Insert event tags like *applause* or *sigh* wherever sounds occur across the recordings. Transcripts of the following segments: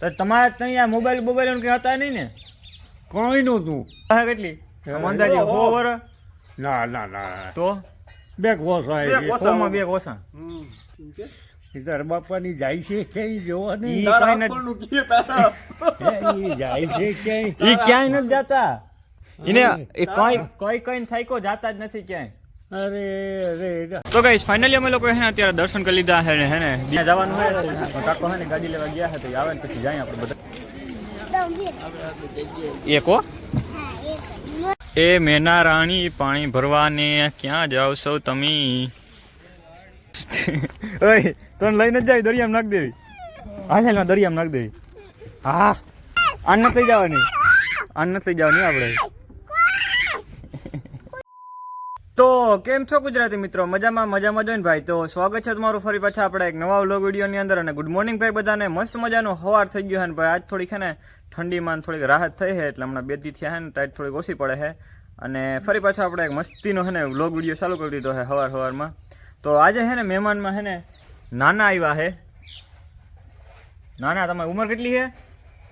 તો તમારે ત્યાં મોબાઈલ મોબાઈલ કઈ હતા નહીં ને? કોઈ નહોતું. હા કેટલી? અંદાજે. સો વર ના ના ના. તો? બે કોસો બે આવી કોસો. સોમાં બે કોસા તાર બાપાની જાય છે ક્યાંય જોવા ઈ નહીં. હે, જાય છે ક્યાંય? એ ક્યાંય નથી જાતા. એને એ કઈ કઈ કોઈ થાયકો જાતા જ નથી ક્યાંય. અરે અરે તો ગઈ ફાઇનલી અમે લોકો હે ને અત્યારે દર્શન કરી લીધા હે ને હે ને? ત્યાં જવાનું હોય તો કાકો હે ને ગાડી લેવા ગયા હતા આવે ને પછી જાય આપણે બધા. એકો હો. એ મેના રાણી પાણી ભરવાને ક્યાં જાવ છો તમે? ઓય તને લઈને જ જાય દરિયામાં નાખ દેવી. હા ચાલ દરિયામાં નાખ દેવી. હા આન નથી લઈ જવાની. આન નથી જવાની આપણે. તો કેમ છો ગુજરાતી મિત્રો? મજામાં મજામાં જોઈને ભાઈ? તો સ્વાગત છે તમારું ફરી પાછા આપણા એક નવા વ્લોગ વિડીયોની અંદર અને ગુડ મોર્નિંગ ભાઈ બધાને. મસ્ત મજાનો હવાર થઈ ગયો હે ને ભાઈ. આજ થોડીક છે ને ઠંડીમાં થોડીક રાહત થઈ છે એટલે હમણાં બે દી થયા હે ને ટાઈટ થોડીક ઓછી પડે છે. અને ફરી પાછા આપણે એક મસ્તીનો છે ને વ્લોગ વીડિયો ચાલુ કરી દીધો છે હવાર હવારમાં. તો આજે છે ને મહેમાનમાં છે ને નાના આવ્યા છે. નાના તમારી ઉંમર કેટલી છે?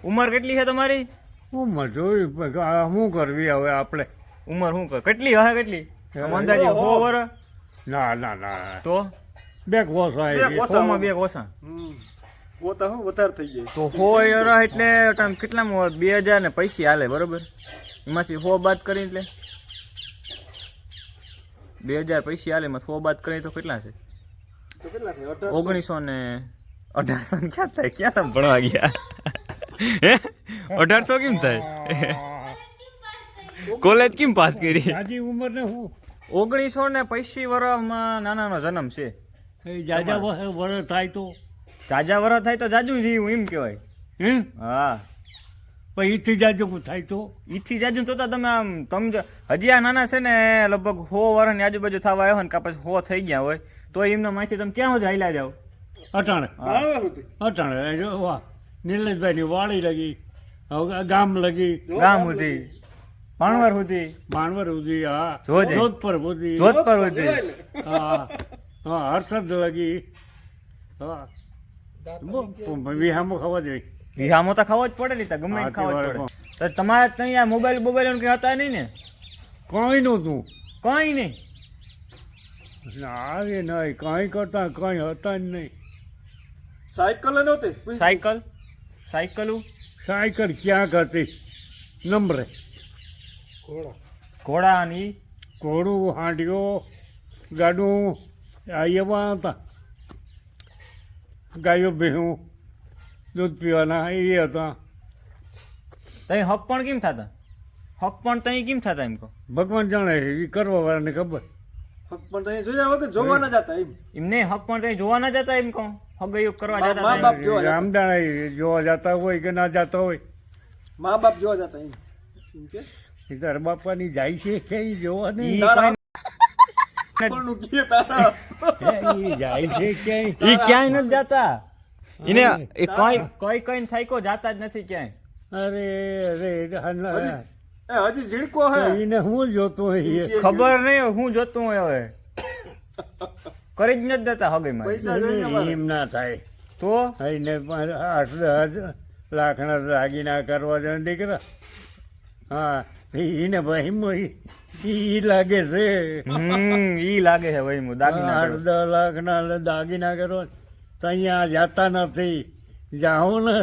ઉંમર કેટલી છે તમારી? હું પ- આ શું કરવી હવે આપણે? ઉંમર શું કર કેટલી હશે કેટલી? અંદાજે વર ના ના ના. તો? બે કોસો. સોમાં બે કોસા પોતા હું વધારે થઈ જાય. તો હોય અરે એટલે ટાઈમ કેટલામાં? બે હજાર ને પૈસા હાલે બરોબર? એમાંથી બાદ કરી એટલે બે હજાર પૈસા હાલે એમાં સો બાદ કરી તો કેટલા છે? તો કેટલા થાય અઢાર ઓગણીસો ને અઢારસો ને ક્યાં થાય? ક્યાં તમે ભણવા ગયા? અઢારસો કેમ થાય? કોલેજ કેમ પાસ કરી? હજી ઉંમર ને હું? ઓગણીસો ને પૈસી વર્ષમાં નાનાનો જન્મ છે. એ જાજા વરસ વરસ થાય તો. જાજા વરસ થાય તો જાજુ જીવું એમ કહેવાય. હમ હા. પછી જાજુ થાય તો? ઈથી જાજુ તો તમે આમ તમે હજી આ નાના છે ને લગભગ સો વર્ષની આજુબાજુ થવા આવ્યો ને કાં પછી સો થઈ ગયા હોય તો એમના માંથી તમે ક્યાં સુધી હાલ્યા જાઓ? અટાણે. અટાણે. જો વાહ. નીલેશભાઈની વાડી લગી હવે ગામ લગી. ગામ સુધી. પાણવર સુધી? માણવર સુધી હા. જોધપર સુધી. જોધપર સુધી. હા હા. હર્ષદ લગી હા. વિહામો ખાવા જોઈએ. વિહામો તો ખાવો જ પડે ને ત્યાં ગમે ખાવો જ પડે. તો તમારે ત્યાં મોબાઈલ મોબાઈલ કઈ હતા નહીં ને? કઈ નહોતું. કઈ નહીં. આવે નહીં. કઈ કરતા કઈ હતા જ નહીં. સાયકલ નહોતી? સાયકલ? સાયકલ? સાયકલ ક્યાં કરતી નંબરે. ઘોડા ઘોડા ની ઘોડું હાંડિયો ગાડું એવા હતા. ગાયો ભેહું દૂધ પીવાના એ હતા. તઈ હક પણ કેમ થતા? હક પણ તઈ કેમ થતા એમ કહો? ભગવાન જાણે એ કરવા વાળાને ખબર. હક પણ તઈ જોયા વગર જોવા ના જતા એમ. એમને હક પણ તઈ જોવા ના જતા એમ કહો? હગયું કરવા જતા મા બાપ એમ. જોવા જતા. રામદાણા જોવા જતા હોય કે ના જતા હોય. મા બાપ જોવા જતા એમ. એમ કે? એ તારા બાપાની જાય છે ક્યાંય જોવાની? હે, જાય છે ક્યાંય? નથી જાતા? એને એ કોઈ કોઈ કોઈ થાયકો જાતા જ નથી ક્યાંય. અરે અરે હજી ઝીણકો હે. એને હું જોતો હોય ખબર નહીં હું જોતું હોય હવે. કરી જ નથી દેતા હવે પૈસા જોઈએ એમ ના થાય. તો? એને આઠ દસ લાખના દાગીના કરવા જાય દીકરા. હા. એને ભાઈ ઈ લાગે છે. હમ ઈ લાગે છે વહીમો દાગીના આઠ. દસ લાખના દાગીના કરો તો અહીંયા જાતા નથી. જાઓ ને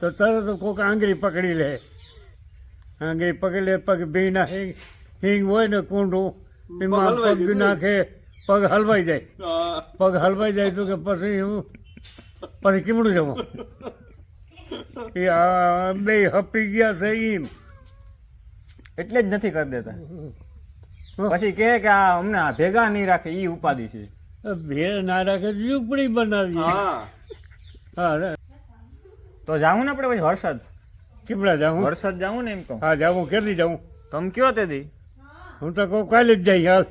તો તરત કોઈક આંગળી પકડી લે. આંગળી પકડી લે પગ ભી નાખે હિંગ હોય ને કુંડું એમાં પગ. નાખે પગ હલવાઈ જાય. પગ હલવાઈ જાય તો કે પછી હું પછી કેમડું જવું એ આ બે હપી ગયા છે એમ. એટલે જ નથી કરી દેતા. પછી કહે કે આ અમને આ ભેગા નહીં રાખે ઈ ઉપાધિ છે. ભેળ ના રાખે તો ઝૂંપડી બનાવી હા. હા તો જાઉં ને આપણે પછી વરસાદ? કેપડા જાઉં? વરસાદ જાઉં ને એમ કહું. હા જાઉં કેટલી જાઉં? તમે કયો તે દી? હું તો કહું કાલે જ જાય હાલ.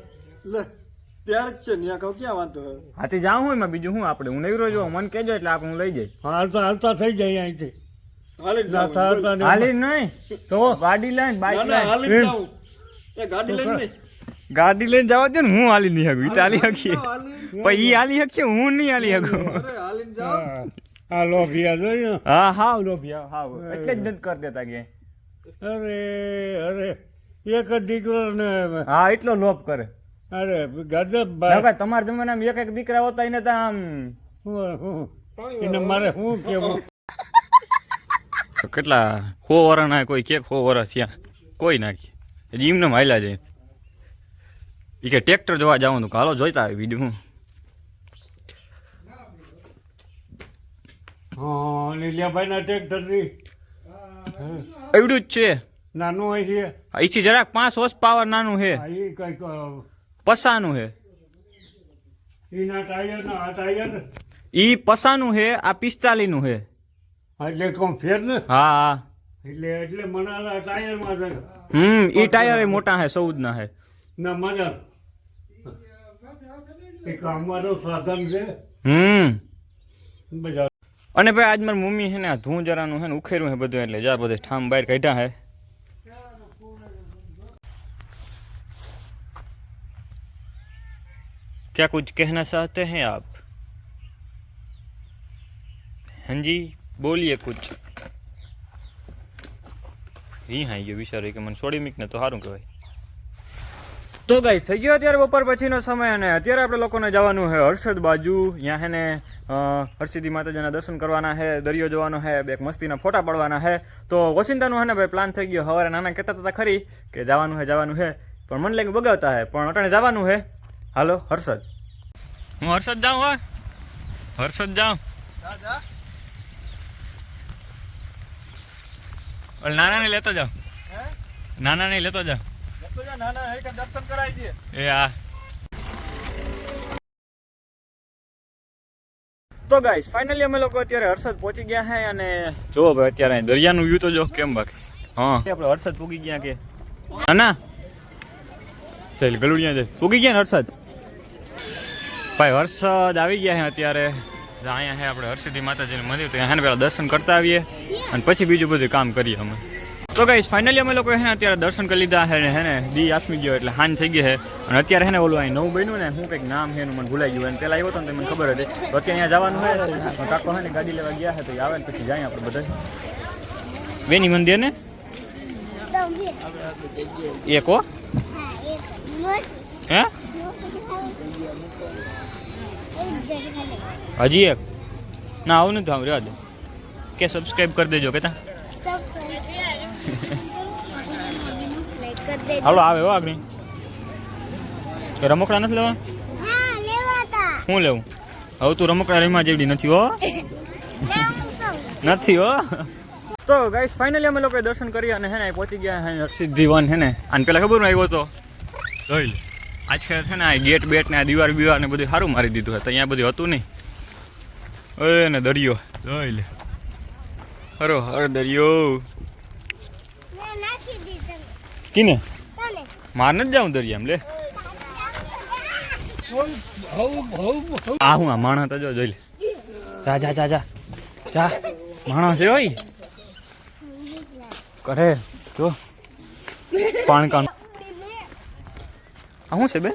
લે ત્યારે જ છે ત્યાં કહું ક્યાં વાંધો હે? હાથી જાઉં એમાં બીજું હું આપણે? હું નહીં જો મન કહેજો એટલે આપણે હું લઈ જઈ હાલતા હાલતા થઈ જાય અહીંથી. હાલી નહીં. તો ગાડી લઈને બાઈક લઈને. હાલી જ એમ. જાઉં. એ ગાડી લઈને ગાડી લઈને જવા દે ને હું હાલી નહીં હકું ચાલી શકીએ. હાલી પણ ઈ હાલી શકીએ હું નહીં હાલી શકું. હા. લોભિયા જોયું હા હાવ લોભિયા હાવ. એટલે જ નથી કરી દેતા કે. અરે અરે એક જ દીકરો ને હા એટલો લોભ કરે. અરે ગજબ ના ભાઈ ભાઈ તમારા જમાનામાં એક એક દીકરા હોતા એને તો આમ હું- હું- એને મારે શું કેવું કેટલા સો વરસ ના કોઈ કે સો વરસ ત્યાં કોઈ નાખી. હજી એમને હાલ્યા જાય એ કે ટ્રેક્ટર જોવા જવાનું હાલો જોઈતા આવે બીજું હું એવડું જ છે. નાનું હોય છે. અહીંથી જરાક પાંચ હોર્સ પાવર નાનું છે. આ ઈ પસાનું છે. ઈના ટાયર ના આ ટાયર ઈ પસાનું છે આ પિસ્તાલીનું છે. એટલે કોમ ફેર ને હા હા એટલે એટલે મને આ ટાયર માં છે હમ ઈ ટાયર એ મોટા છે ચૌદ ના છે ના મજા એક અમારો સાધન છે હમ બધા અને ભાઈ આજ મારી મમ્મી છે ને આ ધૂં જરાનું છે ને ઉખેરું છે બધું એટલે જા બધે ઠામ બહાર કાઢ્યા હે क्या कुछ कहना चाहते हैं आप हाँ जी બોલીએ કુછ રી હા ગયો વિચાર્યું કે મને છોડી મીક તો સારું કહેવાય. તો ગાઈ થઈ ગયો અત્યારે બપોર પછીનો સમય અને અત્યારે આપણે લોકોને જવાનું છે હર્ષદ બાજુ. ત્યાં હેને હર્ષિદી માતાજીના દર્શન કરવાના હે દરિયો જોવાનો છે બે મસ્તીના ફોટા પડવાના છે. તો વસિંતાનું હેને ભાઈ પ્લાન થઈ ગયો. હવારે નાના કહેતા હતા ખરી કે જવાનું છે જવાનું હે પણ મને લઈને બગાવતા હે પણ અટાણે જવાનું હે હાલો હર્ષદ. હું હર્ષદ જાઉં હા? હર્ષદ જાઉં. નાના ને લેતો જાઓ. નાના ને લેતો હે કે દર્શન કરાવી દે એ આ. તો ગાઈસ ફાઇનલી અમે લોકો અત્યારે હર્ષદ પહોંચી ગયા છે અને જો ભાઈ અત્યારે દરિયાનું વ્યૂ તો જો કેમ બાકી? હા. આપણે હર્ષદ પૂગી ગયા કે? ના ના ચાલ ગલુડિયા જાય. પૂગી ગયા ને હર્ષદ? ભાઈ હર્ષદ આવી ગયા છે અત્યારે. અહીંયા છે આપણે હર્ષિદી માતાજીનું મંદિર તો અહીંયા પહેલાં દર્શન કરતા આવીએ અને પછી બીજું બધું કામ કરીએ અમે. તો ગાઈસ ફાઇનલી અમે લોકો હેને અત્યારે દર્શન કરી લીધા છે ને હે ને દી આથમી ગયો એટલે હાન થઈ ગઈ છે. અને અત્યારે હે ને ઓલું અહીં નવું બન્યું ને હું કંઈક નામ છે એનું મને ભૂલાઈ ગયું અને પેલા આવ્યો હતો ને મને ખબર હતી. બાકી અત્યારે અહીંયા જવાનું હોય કાકો હે ને ગાડી લેવા ગયા છે તો આવે ને પછી જાય આપણે બધા. વેની મંદિર ને? એક હો. હે હજી એક? ના, આવું નથી રહેવા દે કે સબસ્ક્રાઇબ કરી દેજો, કેતા? હાલો, આવે હો આગળ. રમકડા નથી લેવા? શું લેવું? હવે તું રમકડા રમવા જેવડી નથી, હો. નથી, હો. તો ગાઈસ ફાઇનલી અમે લોકોએ દર્શન કરી અને હે ને, પહોંચી ગયા હે હર્ષિદ્ધિ વન, હે ને. આને પેલા ખબર આવ્યો હતો જોઈ લે. આજ ખેર છે ને આ ગેટ બેટ ને આ દીવાર બીવાર ને બધું સારું મારી દીધું હતું. અહીંયા બધું હતું નહીં. અરે ને દરિયો. જોઈ લે. હરો, હર દરિયો. કિને? માર જ જાઉં દરિયામાં, લે. આ હું, આ માણસ તો જો, જોઈ લે. જા જા જા જા. જા. માણસ ઓય. કરે, જો. પાણ કાન આ શું છે બે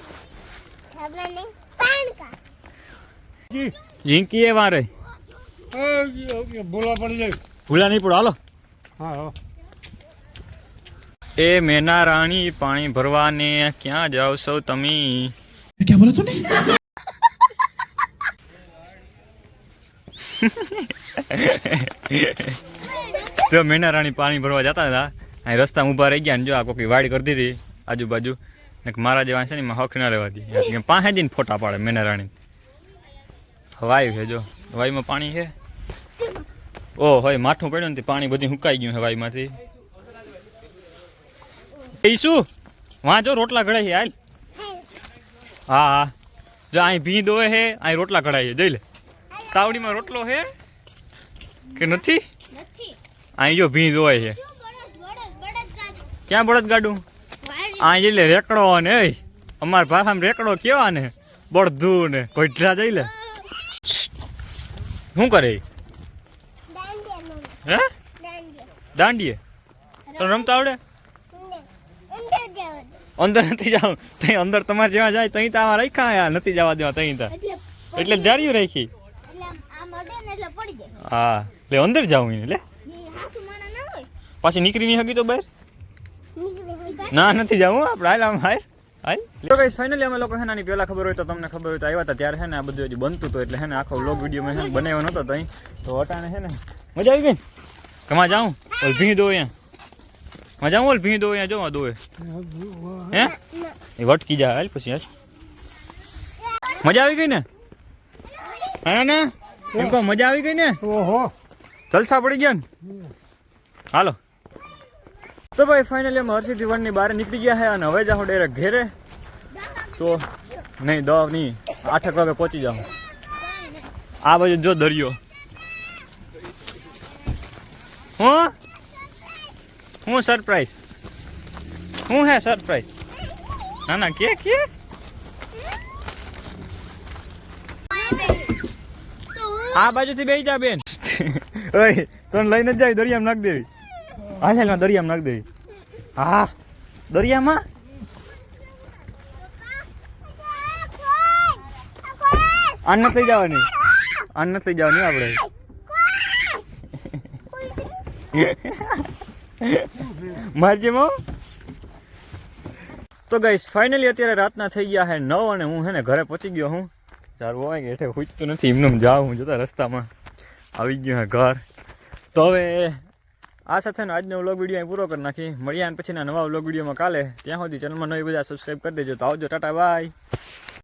જીંકી એ વારે. ભૂલા પડી જાય. ભૂલા નહીં પડો હાલો. હા એ મેના રાણી પાણી ભરવાને ક્યાં જાવ છો તમે? ક્યાં બોલો છો ને? જો મેના રાણી પાણી ભરવા જતા હતા. અહીં રસ્તામાં ઊભા રહી ગયા ને જો આ કોકી વાડી કરી દીધી આજુબાજુ. મારા જેવા છે ને એમાં હક ના રહેવાતી પાસે જઈને ફોટા પાડે મેના રાણી. વાયુ છે જો. વાયુમાં પાણી છે. ઓ હોય માઠું પડ્યું ને પાણી બધું સુકાઈ ગયું છે વાયુમાંથી એ શું વાંચો રોટલા ઘડાય છે હાલ. હા હા. જો અહીં ભી દોય છે અહીં રોટલા ઘડાય છે જોઈ લે. તાવડીમાં રોટલો છે કે નથી? અહીં જો ભી દોય છે. ક્યાં બળદ ગાડું? અહીં જઈ રેકડો ને એ અમાર ભાષામાં રેકડો કેવા ને? બળધું ને કોઈઠા જઈ લે. શું કરે? હે? દાંડીએ? તો રમતા આવડે? અંદર નથી જાવ તઈ અંદર તમારે જેવા જાય તઈ તો આવા રાખ્યા નથી જવા દેવા તઈ તો. એટલે જાર્યું રાખી. હા એટલે અંદર એને લે. પાછી નીકળી નહીં હકી તો બહાર. ના નથી જવું આપણે હાલ આમ હાલ. હાલ. તો ગાઈસ ફાઇનલી અમે લોકો હેનાની પહેલા ખબર હોય તો તમને ખબર હોય તો આવ્યા હતા. ત્યારે હે ને આ બધું હજી બનતું હતું એટલે હે ને આખો વ્લોગ વીડિયો મેં બનાવ્યો નહોતો તો અહીં. તો હટાને હે ને મજા આવી ગઈ કમા જાઉં? ઓલ ભી દો અહીંયા. મજા આવું ઓલ ભી દો અહીંયા જોવા દો હે? એ વટકી જાય હાલ પછી હાલ. મજા આવી ગઈ ને? હા ને? એમ કહો મજા આવી ગઈ ને? ઓહો. જલસા પડી ગયા ને? હાલો. તો ભાઈ ફાઇનલી અમે હર્ષિથી વનની બહાર નીકળી ગયા છે અને હવે જાઉં ડાયરેક્ટ ઘેરે. તો નહીં દવા નહીં. આઠેક વાગે પહોંચી જાઉં આ બાજુ જો દરિયો. હું? હું સરપ્રાઈઝ હું હે સરપ્રાઈઝ ના ના, કે કે? આ બાજુથી બેસી જા બેન. *laughs* ઓય, તને લઈને જ જાય દરિયામાં નાખ દેવી. હા ચાલ દરિયામાં નાખી દેવી હા દરિયામાં? આને નથી લઈ જવાની. આને નથી લઈ જવાની આપણે. મારજે મો. તો ગાઈસ ફાઇનલી અત્યારે રાતના થઈ ગયા છે નવ અને હું હે ને ઘરે પહોંચી ગયો હું. ચાર હોય કે હેઠે તો નથી. એમને જાઉં હું જતા રસ્તામાં આવી ગયો હે ઘર. તો હવે આ સાથે આજનો વ્લોગ વીડિયો પૂરો કરી નાખી. મળ્યા અને પછીના નવા વ્લોગ વિડીયોમાં કાલે. ત્યાં સુધી ચેનલમાં નવી બધા સબસ્ક્રાઈબ કરી દેજો. તો આવજો. ટાટા બાય